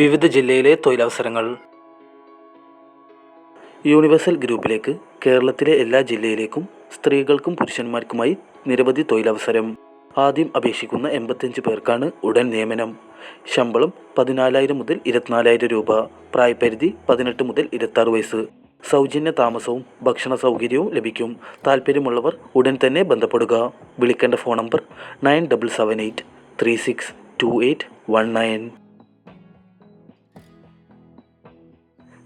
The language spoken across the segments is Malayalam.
വിവിധ ജില്ലയിലെ തൊഴിലവസരങ്ങൾ. യൂണിവേഴ്സൽ ഗ്രൂപ്പിലേക്ക് കേരളത്തിലെ എല്ലാ ജില്ലയിലേക്കും സ്ത്രീകൾക്കും പുരുഷന്മാർക്കുമായി നിരവധി തൊഴിലവസരം. ആദ്യം അപേക്ഷിക്കുന്ന എൺപത്തിയഞ്ച് പേർക്കാണ് ഉടൻ നിയമനം. ശമ്പളം പതിനാലായിരം മുതൽ ഇരുപത്തിനാലായിരം രൂപ. പ്രായപരിധി പതിനെട്ട് മുതൽ ഇരുപത്താറ് വയസ്സ്. സൗജന്യ താമസവും ഭക്ഷണ സൗകര്യവും ലഭിക്കും. താല്പര്യമുള്ളവർ ഉടൻ തന്നെ ബന്ധപ്പെടുക. വിളിക്കേണ്ട phone number nine double seven eight three six two eight one nine.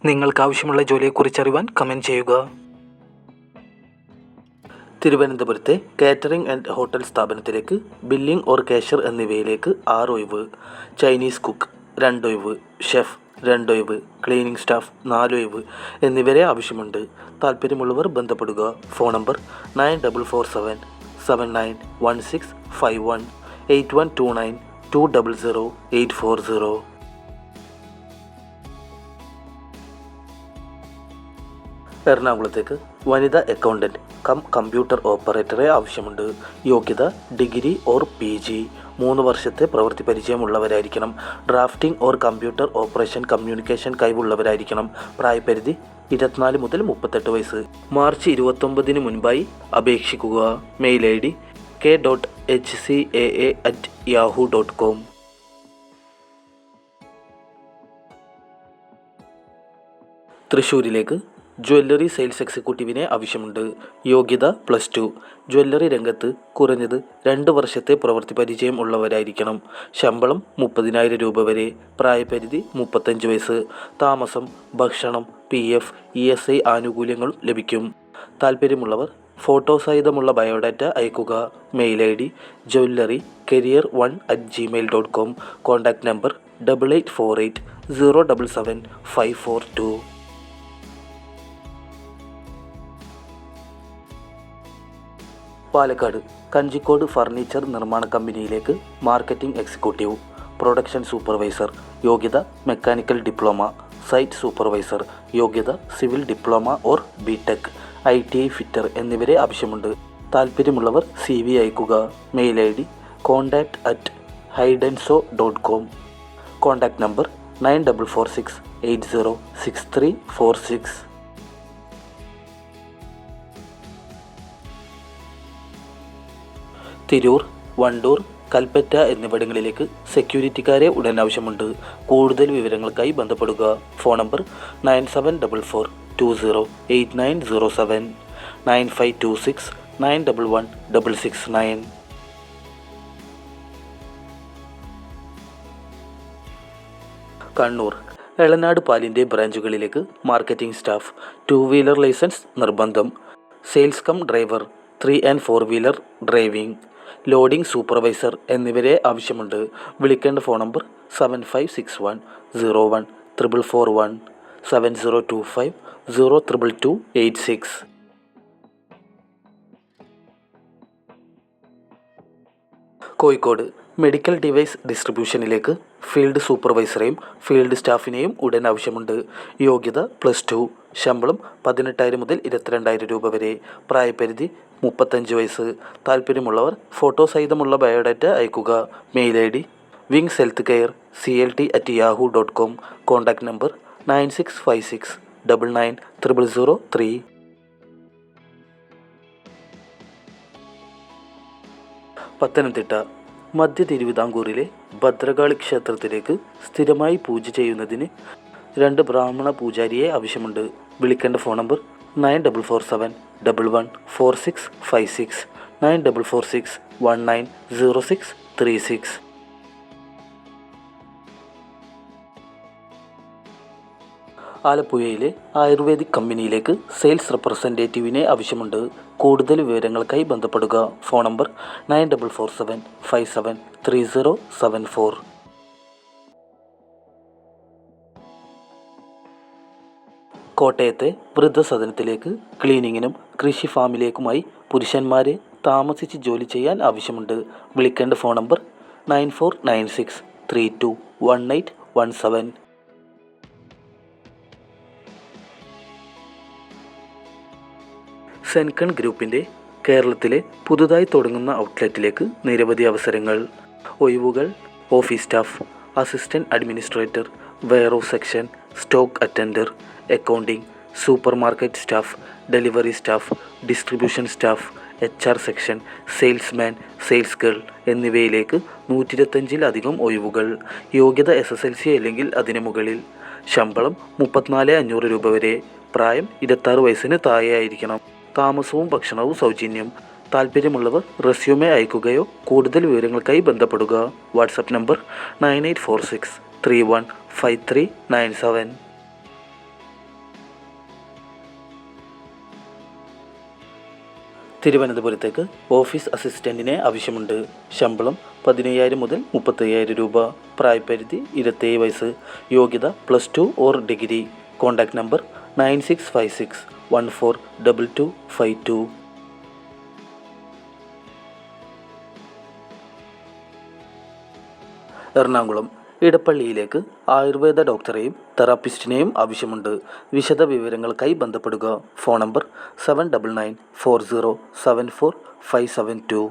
നിങ്ങൾക്ക് ആവശ്യമുള്ള ജോലിയെക്കുറിച്ച് അറിയാൻ കമന്റ് ചെയ്യുക. തിരുവനന്തപുരത്തെ കാറ്ററിംഗ് ആൻഡ് ഹോട്ടൽ സ്ഥാപനത്തിലേക്ക് ബില്ലിംഗ് ഓർ കാഷർ എന്നിവയിലേക്ക് ആറ് ഒഴിവ്. ചൈനീസ് കുക്ക് രണ്ട് ഒഴിവ്. ഷെഫ് രണ്ട് ഒഴിവ്. ക്ലീനിംഗ് സ്റ്റാഫ് നാല് ഒഴിവ് എന്നിവരെ ആവശ്യമുണ്ട്. താല്പര്യമുള്ളവർ ബന്ധപ്പെടുക. Phone number nine double four seven seven nine one six five one eight one two nine two double zero eight four zero എറണാകുളത്തേക്ക് വനിതാ അക്കൗണ്ടന്റ് കം കമ്പ്യൂട്ടർ ഓപ്പറേറ്ററെ ആവശ്യമുണ്ട്. യോഗ്യത ഡിഗ്രി ഓർ പി ജി. മൂന്ന് വർഷത്തെ പ്രവൃത്തി പരിചയമുള്ളവരായിരിക്കണം. Drafting or computer operation communication കഴിവുള്ളവരായിരിക്കണം. പ്രായപരിധി ഇരുപത്തിനാല് മുതൽ മുപ്പത്തെട്ട് വയസ്സ്. മാർച്ച് ഇരുപത്തൊമ്പതിന് മുൻപായി അപേക്ഷിക്കുക. Mail I D K dot H C A A at Yahoo dot com. തൃശ്ശൂരിലേക്ക് jewellery sales എക്സിക്യൂട്ടീവിനെ ആവശ്യമുണ്ട്. യോഗ്യത പ്ലസ് ടു. ജ്വല്ലറി രംഗത്ത് കുറഞ്ഞത് രണ്ട് വർഷത്തെ പ്രവൃത്തി പരിചയം ഉള്ളവരായിരിക്കണം. ശമ്പളം മുപ്പതിനായിരം രൂപ വരെ. പ്രായപരിധി മുപ്പത്തഞ്ച് വയസ്സ്. താമസം ഭക്ഷണം P F E S I ആനുകൂല്യങ്ങളും ലഭിക്കും. താല്പര്യമുള്ളവർ ഫോട്ടോ സഹിതമുള്ള ബയോഡാറ്റ അയക്കുക mail I D jewellery career one at Gmail dot com. Contact number double eight four eight zero double seven five four two. Palakkad Kanjikode furniture നിർമ്മാണ കമ്പനിയിലേക്ക് മാർക്കറ്റിംഗ് എക്സിക്യൂട്ടീവ് പ്രൊഡക്ഷൻ സൂപ്പർവൈസർ യോഗ്യത മെക്കാനിക്കൽ ഡിപ്ലോമ സൈറ്റ് സൂപ്പർവൈസർ യോഗ്യത civil diploma or B tech I T I fitter എന്നിവരെ ആവശ്യമുണ്ട്. താല്പര്യമുള്ളവർ സി വി അയക്കുക mail I D contact at ഹൈഡൻസോ dot com. Contact number nine double four six eight zero six three four six. Tirur Wandoor Kalpetta എന്നിവിടങ്ങളിലേക്ക് സെക്യൂരിറ്റിക്കാരെ ഉടൻ ആവശ്യമുണ്ട്. കൂടുതൽ വിവരങ്ങൾക്കായി ബന്ധപ്പെടുക. Phone number nine seven double four two zero eight nine zero seven nine five two six nine double one double six nine. Kannur Elanad പാലിന്റെ ബ്രാഞ്ചുകളിലേക്ക് marketing staff two wheeler licence നിർബന്ധം sales cum driver three and four wheeler driving loading supervisor എന്നിവരെ ആവശ്യമുണ്ട്. വിളിക്കേണ്ട phone number seven five six one zero one triple four one seven zero two five zero triple two eight six Kozhikode medical device ഡിസ്ട്രിബ്യൂഷനിലേക്ക് field സൂപ്പർവൈസറെയും ഫീൽഡ് സ്റ്റാഫിനെയും ഉടൻ ആവശ്യമുണ്ട്. യോഗ്യത പ്ലസ് ടു ശമ്പളം പതിനെട്ടായിരം മുതൽ ഇരുപത്തിരണ്ടായിരം രൂപ വരെ. പ്രായപരിധി മുപ്പത്തഞ്ച് വയസ്സ്. താല്പര്യമുള്ളവർ ഫോട്ടോ സഹിതമുള്ള ബയോഡാറ്റ അയക്കുക. Mail I D wings health care C L T at Yahoo dot com contact number nine six five six double nine triple zero three Pathanamthitta മധ്യ തിരുവിതാംകൂറിലെ ഭദ്രകാളി ക്ഷേത്രത്തിലേക്ക് സ്ഥിരമായി പൂജ ചെയ്യുന്നതിന് രണ്ട് ബ്രാഹ്മണ പൂജാരിയെ ആവശ്യമുണ്ട്. വിളിക്കേണ്ട phone number nine double four seven double one four six five six nine double four six one nine zero six three six. ആലപ്പുഴയിലെ ആയുർവേദിക് കമ്പനിയിലേക്ക് സെയിൽസ് റെപ്രസെന്റേറ്റീവിനെ ആവശ്യമുണ്ട്. കൂടുതൽ വിവരങ്ങൾക്കായി ബന്ധപ്പെടുക. Phone number nine double four seven five seven three zero seven four. കോട്ടയത്തെ വൃദ്ധസദനത്തിലേക്ക് ക്ലീനിങ്ങിനും കൃഷി ഫാമിലേക്കുമായി പുരുഷന്മാരെ താമസിച്ച് ജോലി ചെയ്യാൻ ആവശ്യമുണ്ട്. വിളിക്കേണ്ട phone number nine four nine six three two one eight one seven. സെൻകൺ ഗ്രൂപ്പിന്റെ കേരളത്തിലെ പുതുതായി തുടങ്ങുന്ന ഔട്ട്ലെറ്റിലേക്ക് നിരവധി അവസരങ്ങൾ. ഒഴിവുകൾ office staff assistant administrator warehouse section stock attender accounting super market staff delivery staff distribution staff H R section salesman sales girl എന്നിവയിലേക്ക് നൂറ്റി ഇരുപത്തഞ്ചിലധികം ഒഴിവുകൾ. യോഗ്യത എസ് എസ് എൽ സി അല്ലെങ്കിൽ അതിന് മുകളിൽ. ശമ്പളം മുപ്പത്തിനാല് അഞ്ഞൂറ് രൂപ വരെ. പ്രായം ഇരുപത്താറ് വയസ്സിന് താഴെയായിരിക്കണം. താമസവും ഭക്ഷണവും സൗജന്യം. താല്പര്യമുള്ളവർ റെസ്യൂമെ അയക്കുകയോ കൂടുതൽ വിവരങ്ങൾക്കായി ബന്ധപ്പെടുക. WhatsApp number nine eight four six three one five three nine seven തിരുവനന്തപുരത്തേക്ക് ഓഫീസ് അസിസ്റ്റന്റിനെ ആവശ്യമുണ്ട്. ശമ്പളം പതിനയ്യായിരം മുതൽ മുപ്പത്തയ്യായിരം രൂപ. പ്രായപരിധി ഇരുപത്തേഴ് വയസ്സ്. യോഗ്യത plus two or degree contact number nine six five six one four double two five two Ernakulam ഇടപ്പള്ളിയിലേക്ക് Ayurveda ഡോക്ടറെയും തെറാപ്പിസ്റ്റിനെയും ആവശ്യമുണ്ട്. വിശദ വിവരങ്ങൾക്കായി ബന്ധപ്പെടുക. Phone number seven double nine four zero seven four five seven two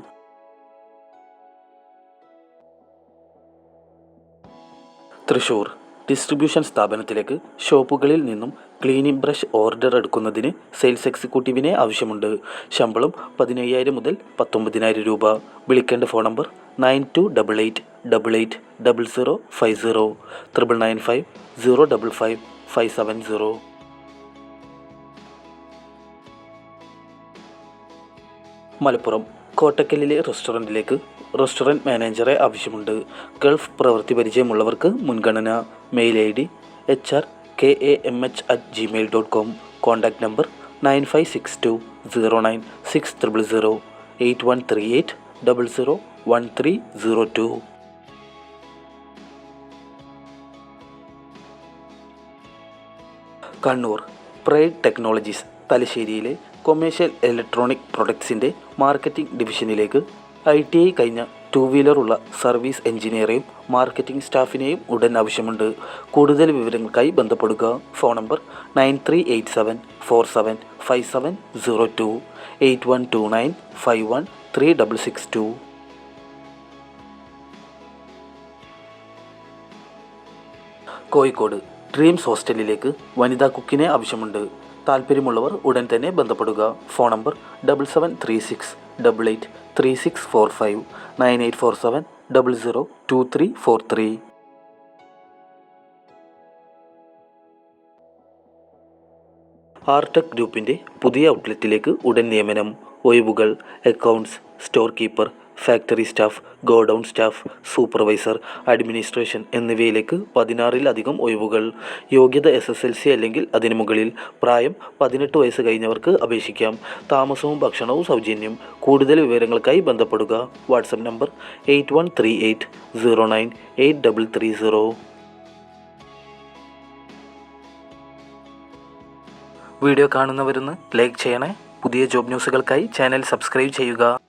Thrissur distribution സ്ഥാപനത്തിലേക്ക് ഷോപ്പുകളിൽ നിന്നും ക്ലീനിംഗ് ബ്രഷ് ഓർഡർ എടുക്കുന്നതിന് സെയിൽസ് എക്സിക്യൂട്ടീവിനെ ആവശ്യമുണ്ട്. ശമ്പളം പതിനയ്യായിരം മുതൽ പത്തൊമ്പതിനായിരം രൂപ. വിളിക്കേണ്ട phone number nine two double eight double eight double zero five zero triple nine five zero double five five seven zero. Malappuram കോട്ടക്കലിലെ റെസ്റ്റോറന്റിലേക്ക് റെസ്റ്റോറന്റ് മാനേജറെ ആവശ്യമുണ്ട്. ഗൾഫ് പ്രവൃത്തി പരിചയമുള്ളവർക്ക് മുൻഗണന. Mail I D H R K A M H at Gmail dot com contact number nine five six two zero nine six triple zero eight one three eight double zero one three zero two Kannur pride technologies തലശ്ശേരിയിലെ കൊമേഴ്ഷ്യൽ ഇലക്ട്രോണിക് പ്രൊഡക്ട്സിന്റെ മാർക്കറ്റിംഗ് ഡിവിഷനിലേക്ക് ഐ ടി ഐ കഴിഞ്ഞ ടു വീലറുള്ള സർവീസ് എഞ്ചിനീയറെയും മാർക്കറ്റിംഗ് സ്റ്റാഫിനെയും ഉടൻ ആവശ്യമുണ്ട്. കൂടുതൽ വിവരങ്ങൾക്കായി ബന്ധപ്പെടുക. Phone number nine three eight seven four seven five seven zero two eight one two nine five one three double six two Kozhikode Dreams ഹോസ്റ്റലിലേക്ക് വനിതാ കുക്കിനെ ആവശ്യമുണ്ട്. താല്പര്യമുള്ളവർ ഉടൻ തന്നെ ബന്ധപ്പെടുക. Phone number double seven three six double eight three six four five nine eight four seven double zero two three four three Artech ഗ്രൂപ്പിന്റെ പുതിയ ഔട്ട്ലെറ്റിലേക്ക് ഉടൻ നിയമനം. ഒഴിവുകൾ accounts store keeper factory staff godown staff supervisor administration എന്നിവയിലേക്ക് പതിനാറിലധികം ഒഴിവുകൾ. യോഗ്യത എസ് എസ് എൽ സി അല്ലെങ്കിൽ അതിനു മുകളിൽ പ്രായം പതിനെട്ട് വയസ്സ് കഴിഞ്ഞവർക്ക് അപേക്ഷിക്കാം. താമസവും ഭക്ഷണവും സൗജന്യം. കൂടുതൽ വിവരങ്ങൾക്കായി ബന്ധപ്പെടുക. WhatsApp number eight one three eight zero nine eight double three zero. Video കാണുന്നവരുന്ന് like ചെയ്യണേ. പുതിയ ജോബ് ന്യൂസുകൾക്കായി ചാനൽ സബ്സ്ക്രൈബ് ചെയ്യുക.